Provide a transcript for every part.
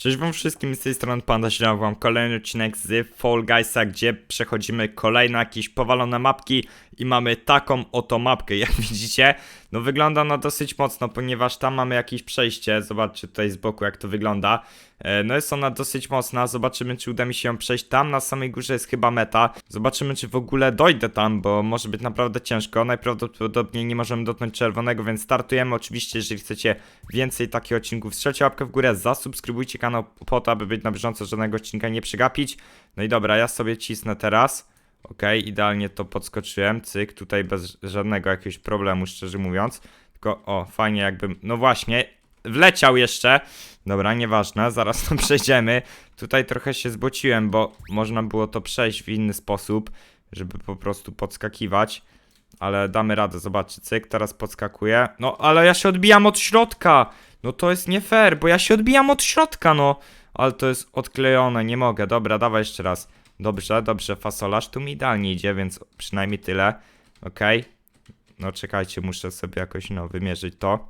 Cześć wam wszystkim, z tej strony Panda Zielona, wam kolejny odcinek z Fall Guysa, gdzie przechodzimy kolejne jakieś powalone mapki i mamy taką oto mapkę, jak widzicie, no wygląda ona dosyć mocno, ponieważ tam mamy jakieś przejście, zobaczcie tutaj z boku jak to wygląda, E, no jest ona dosyć mocna, zobaczymy czy uda mi się ją przejść, tam na samej górze jest chyba meta, zobaczymy czy w ogóle dojdę tam, bo może być naprawdę ciężko, najprawdopodobniej nie możemy dotknąć czerwonego, więc startujemy, oczywiście jeżeli chcecie więcej takich odcinków, strzelcie łapkę w górę, zasubskrybujcie kanał po to, aby być na bieżąco, żadnego odcinka nie przegapić, no i dobra, ja sobie cisnę teraz, Okej, idealnie to podskoczyłem, cyk, tutaj bez żadnego jakiegoś problemu, szczerze mówiąc. Tylko, o, fajnie jakbym, no właśnie, wleciał jeszcze. Dobra, nieważne, zaraz to przejdziemy. Tutaj trochę się zbociłem, bo można było to przejść w inny sposób, żeby po prostu podskakiwać. Ale damy radę, zobaczcie, cyk, teraz podskakuję. No, ale ja się odbijam od środka! No to jest nie fair, bo ja się odbijam od środka, no! Ale to jest odklejone, nie mogę. Dobra, dawaj jeszcze raz. Dobrze, dobrze, fasolarz tu mi idealnie idzie, więc przynajmniej tyle. Okej. No czekajcie, muszę sobie jakoś no wymierzyć to.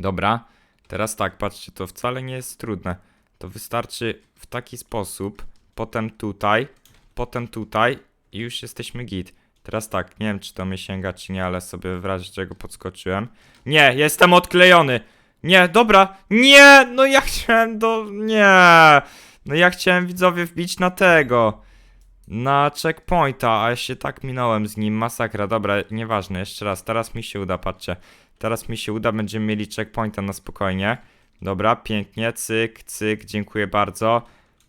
Dobra. Teraz tak, patrzcie, to wcale nie jest trudne. To wystarczy w taki sposób, potem tutaj, potem tutaj i już jesteśmy git. Teraz tak, nie wiem czy to mnie sięga czy nie, ale sobie w razie czego podskoczyłem. Nie, jestem odklejony! Nie, dobra, nie! No ja chciałem do... nie! No ja chciałem widzowie wbić na tego. Na checkpointa, a ja się tak minąłem z nim, masakra, dobra, nieważne, jeszcze raz, teraz mi się uda, patrzcie. Teraz mi się uda, będziemy mieli checkpointa na spokojnie. Dobra, pięknie, cyk, cyk, dziękuję bardzo.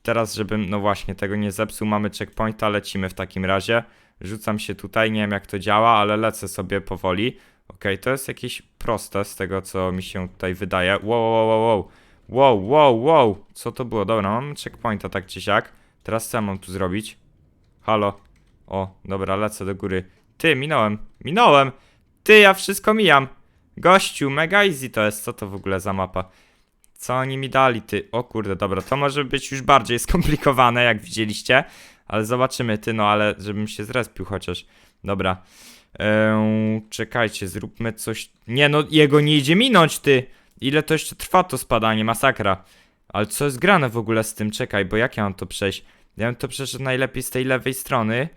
Teraz, żebym, no właśnie, tego nie zepsuł, mamy checkpointa, lecimy w takim razie. Rzucam się tutaj, nie wiem jak to działa, ale lecę sobie powoli. Okej, to jest jakieś proste z tego, co mi się tutaj wydaje. Wow, wow, wow, wow. Wow, wow, wow. Co to było? Dobra, mamy checkpointa tak czy siak. Teraz co mam tu zrobić? Halo. O, dobra, lecę do góry. Ty, minąłem. Minąłem! Ty, ja wszystko mijam. Gościu, mega easy to jest. Co to w ogóle za mapa? Co oni mi dali, ty? O kurde, dobra, to może być już bardziej skomplikowane, jak widzieliście. Ale zobaczymy, ty, no ale żebym się zrespił chociaż. Dobra. Eee, czekajcie, zróbmy coś. Nie, no, jego nie idzie minąć, ty! Ile to jeszcze trwa to spadanie, masakra. Ale co jest grane w ogóle z tym? Czekaj, bo jak ja mam to przejść? Ja bym to przeszedł najlepiej z tej lewej strony.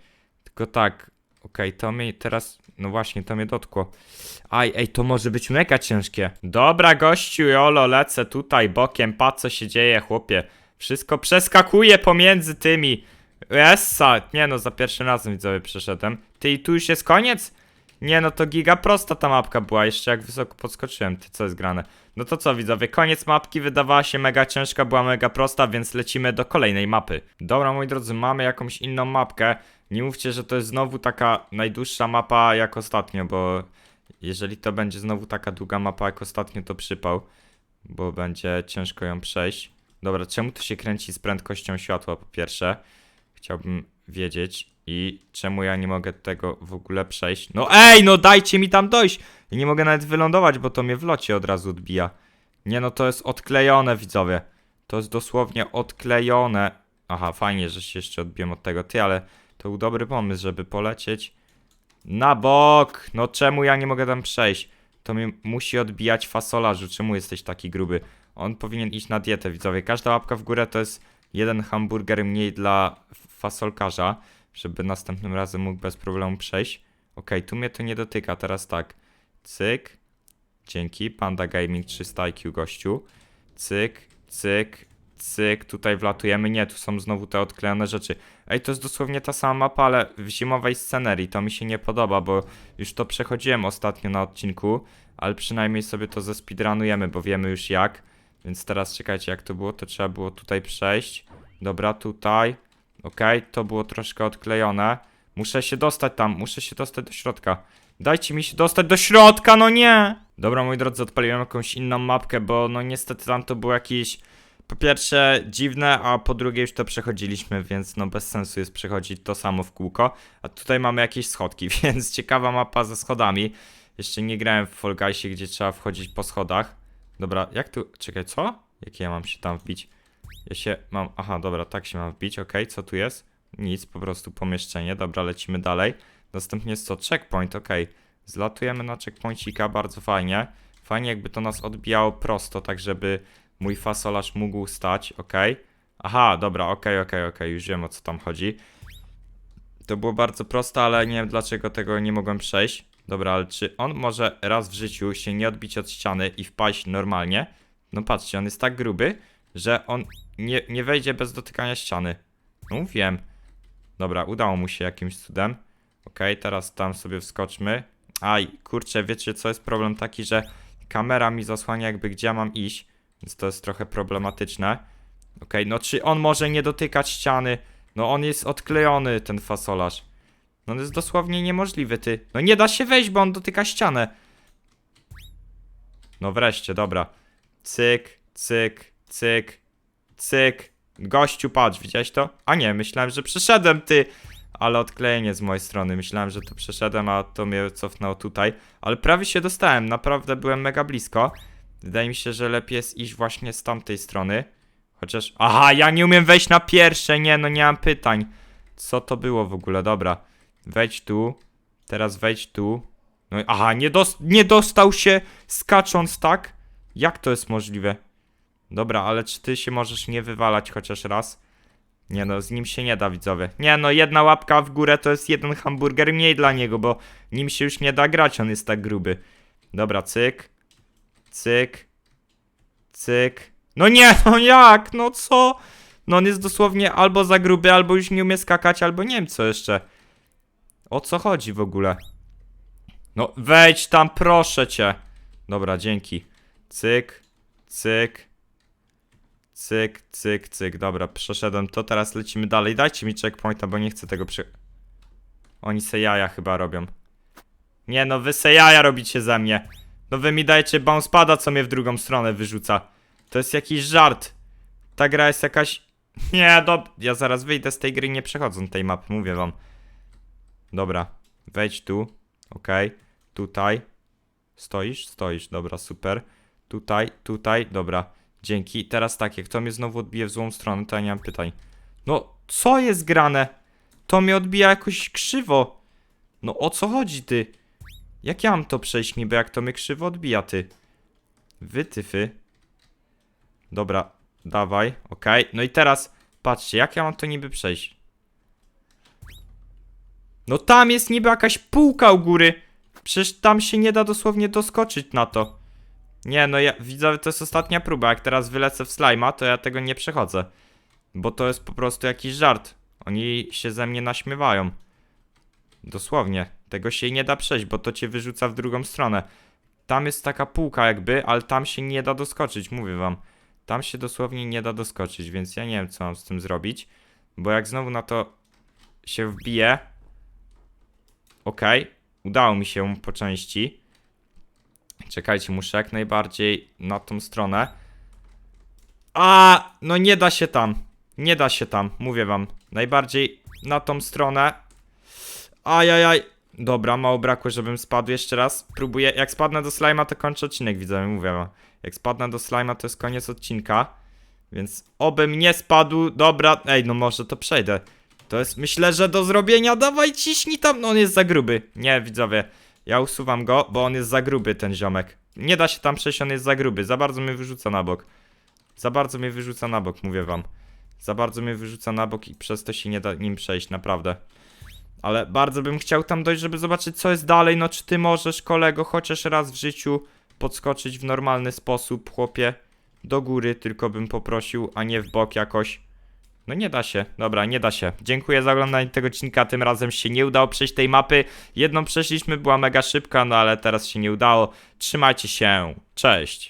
Tylko tak, okej, to mnie teraz, no właśnie, to mnie dotkło. Aj, ej, to może być mega ciężkie. Dobra, gościu, jolo, lecę tutaj bokiem, patrz co się dzieje, chłopie. Wszystko przeskakuje pomiędzy tymi. Essa, nie no, za pierwszym razem widzowie przeszedłem. Ty, i tu już jest koniec? Nie no, to giga prosta ta mapka była, jeszcze jak wysoko podskoczyłem, ty, co jest grane? No to co widzowie, koniec mapki wydawała się mega ciężka, była mega prosta, więc lecimy do kolejnej mapy. Dobra moi drodzy, mamy jakąś inną mapkę. Nie mówcie, że to jest znowu taka najdłuższa mapa jak ostatnio, bo jeżeli to będzie znowu taka długa mapa jak ostatnio, to przypał, bo będzie ciężko ją przejść. Dobra, czemu to się kręci z prędkością światła po pierwsze? Chciałbym wiedzieć. I czemu ja nie mogę tego w ogóle przejść? No ej, no dajcie mi tam dojść! Ja nie mogę nawet wylądować, bo to mnie w locie od razu odbija. Nie no, to jest odklejone, widzowie. To jest dosłownie odklejone. Aha, fajnie, że się jeszcze odbiłem od tego. Ty, ale to był dobry pomysł, żeby polecieć na bok. No czemu ja nie mogę tam przejść? To mnie musi odbijać fasolarzu. Czemu jesteś taki gruby? On powinien iść na dietę, widzowie. Każda łapka w górę to jest jeden hamburger mniej dla fasolkarza, żeby następnym razem mógł bez problemu przejść. Okej, tu mnie to nie dotyka. Teraz tak. Cyk. Dzięki. Panda Gaming 300 IQ gościu. Cyk, cyk, cyk. Tutaj wlatujemy. Nie, tu są znowu te odklejone rzeczy. Ej, to jest dosłownie ta sama mapa, ale w zimowej scenerii. To mi się nie podoba, bo już to przechodziłem ostatnio na odcinku, ale przynajmniej sobie to zespeedrunujemy, bo wiemy już jak. Więc teraz czekajcie, jak to było, to trzeba było tutaj przejść. Dobra, tutaj. Okej, to było troszkę odklejone. Muszę się dostać tam, muszę się dostać do środka. Dajcie mi się dostać do środka, no nie! Dobra, moi drodzy, odpaliłem jakąś inną mapkę, bo no niestety tam to było jakieś po pierwsze dziwne, a po drugie już to przechodziliśmy, więc no bez sensu jest przechodzić to samo w kółko. A tutaj mamy jakieś schodki, więc ciekawa mapa ze schodami. Jeszcze nie grałem w Fall Guysie, gdzie trzeba wchodzić po schodach. Dobra, jak tu... Czekaj, co? Jakie ja mam się tam wbić? Ja się mam... Aha, dobra, tak się mam wbić, okej, co tu jest? Nic, po prostu pomieszczenie, dobra, lecimy dalej. Następnie jest co? Checkpoint, okej. Zlatujemy na checkpointika, bardzo fajnie. Fajnie jakby to nas odbijało prosto, tak żeby mój fasolarz mógł stać, okej. Aha, dobra, okej, okej, okej, już wiem o co tam chodzi. To było bardzo proste, ale nie wiem dlaczego tego nie mogłem przejść. Dobra, ale czy on może raz w życiu się nie odbić od ściany i wpaść normalnie? No patrzcie, on jest tak gruby, że on nie, nie wejdzie bez dotykania ściany. No wiem. Dobra, udało mu się jakimś cudem. Okej, teraz tam sobie wskoczmy. Aj, kurczę, wiecie co jest problem taki, że kamera mi zasłania jakby gdzie mam iść, więc to jest trochę problematyczne. Okej, no czy on może nie dotykać ściany? No on jest odklejony, ten fasolarz. No on jest dosłownie niemożliwy, ty. No nie da się wejść, bo on dotyka ścianę. No wreszcie, dobra. Cyk, cyk, cyk, cyk. Gościu, patrz, widziałeś to? A nie, myślałem, że przeszedłem, ty. Ale odklejenie z mojej strony. Myślałem, że to przeszedłem, a to mnie cofnęło tutaj. Ale prawie się dostałem, naprawdę byłem mega blisko. Wydaje mi się, że lepiej jest iść właśnie z tamtej strony. Chociaż. Aha, ja nie umiem wejść na pierwsze, nie, no nie mam pytań. Co to było w ogóle? Dobra. Wejdź tu. Teraz wejdź tu. No aha, nie, dos nie dostał się skacząc tak? Jak to jest możliwe? Dobra, ale czy ty się możesz nie wywalać chociaż raz? Nie no, z nim się nie da, widzowie. Nie no, jedna łapka w górę to jest jeden hamburger mniej dla niego, bo nim się już nie da grać, on jest tak gruby. Dobra, cyk. Cyk. Cyk. No nie, no jak? No co? No on jest dosłownie albo za gruby, albo już nie umie skakać, albo nie wiem co jeszcze. O co chodzi w ogóle? No wejdź tam, proszę cię. Dobra, dzięki. Cyk, cyk. Cyk, cyk, cyk. Dobra, przeszedłem to, teraz lecimy dalej. Dajcie mi checkpointa, bo nie chcę tego przy... Oni se jaja chyba robią. Nie no, wy se jaja robicie ze mnie. No wy mi dajecie bounce pada, co mnie w drugą stronę wyrzuca. To jest jakiś żart. Ta gra jest jakaś... Nie, do... Ja zaraz wyjdę z tej gry nie przechodząc tej mapy, mówię wam. Dobra, wejdź tu. Okej, tutaj. Stoisz? Stoisz, dobra, super. Tutaj, tutaj, dobra. Dzięki. Teraz tak, jak to mnie znowu odbije w złą stronę, to ja nie mam pytań. No, co jest grane? To mnie odbija jakoś krzywo. No, o co chodzi, ty? Jak ja mam to przejść niby, jak to mnie krzywo odbija, ty? Wytyfy. Dobra, dawaj, okej. No i teraz, patrzcie, jak ja mam to niby przejść? No tam jest niby jakaś półka u góry. Przecież tam się nie da dosłownie doskoczyć na to. Nie, no ja widzę, to jest ostatnia próba. Jak teraz wylecę w slajma, to ja tego nie przechodzę. Bo to jest po prostu jakiś żart. Oni się ze mnie naśmiewają. Dosłownie. Tego się nie da przejść, bo to cię wyrzuca w drugą stronę. Tam jest taka półka jakby, ale tam się nie da doskoczyć, mówię wam. Tam się dosłownie nie da doskoczyć, więc ja nie wiem co mam z tym zrobić. Bo jak znowu na to się wbije. Okej, udało mi się po części. Czekajcie, muszę jak najbardziej na tą stronę. A, no nie da się tam. Nie da się tam, mówię wam. Najbardziej na tą stronę. Ajajaj. Dobra, mało brakło, żebym spadł jeszcze raz. Próbuję. Jak spadnę do slima, to kończę odcinek, widzę, mówię wam. Jak spadnę do slima, to jest koniec odcinka. Więc obym nie spadł. Dobra, ej, no może to przejdę. To jest, myślę, że do zrobienia. Dawaj, ciśnij tam. No on jest za gruby. Nie, widzowie. Ja usuwam go, bo on jest za gruby, ten ziomek. Nie da się tam przejść, on jest za gruby. Za bardzo mnie wyrzuca na bok. Za bardzo mnie wyrzuca na bok, mówię wam. Za bardzo mnie wyrzuca na bok i przez to się nie da nim przejść, naprawdę. Ale bardzo bym chciał tam dojść, żeby zobaczyć, co jest dalej. No, czy ty możesz, kolego, chociaż raz w życiu podskoczyć w normalny sposób, chłopie? Do góry tylko bym poprosił, a nie w bok jakoś. No nie da się, dobra, nie da się. Dziękuję za oglądanie tego odcinka, tym razem się nie udało przejść tej mapy. Jedną przeszliśmy, była mega szybka, no ale teraz się nie udało. Trzymajcie się, cześć.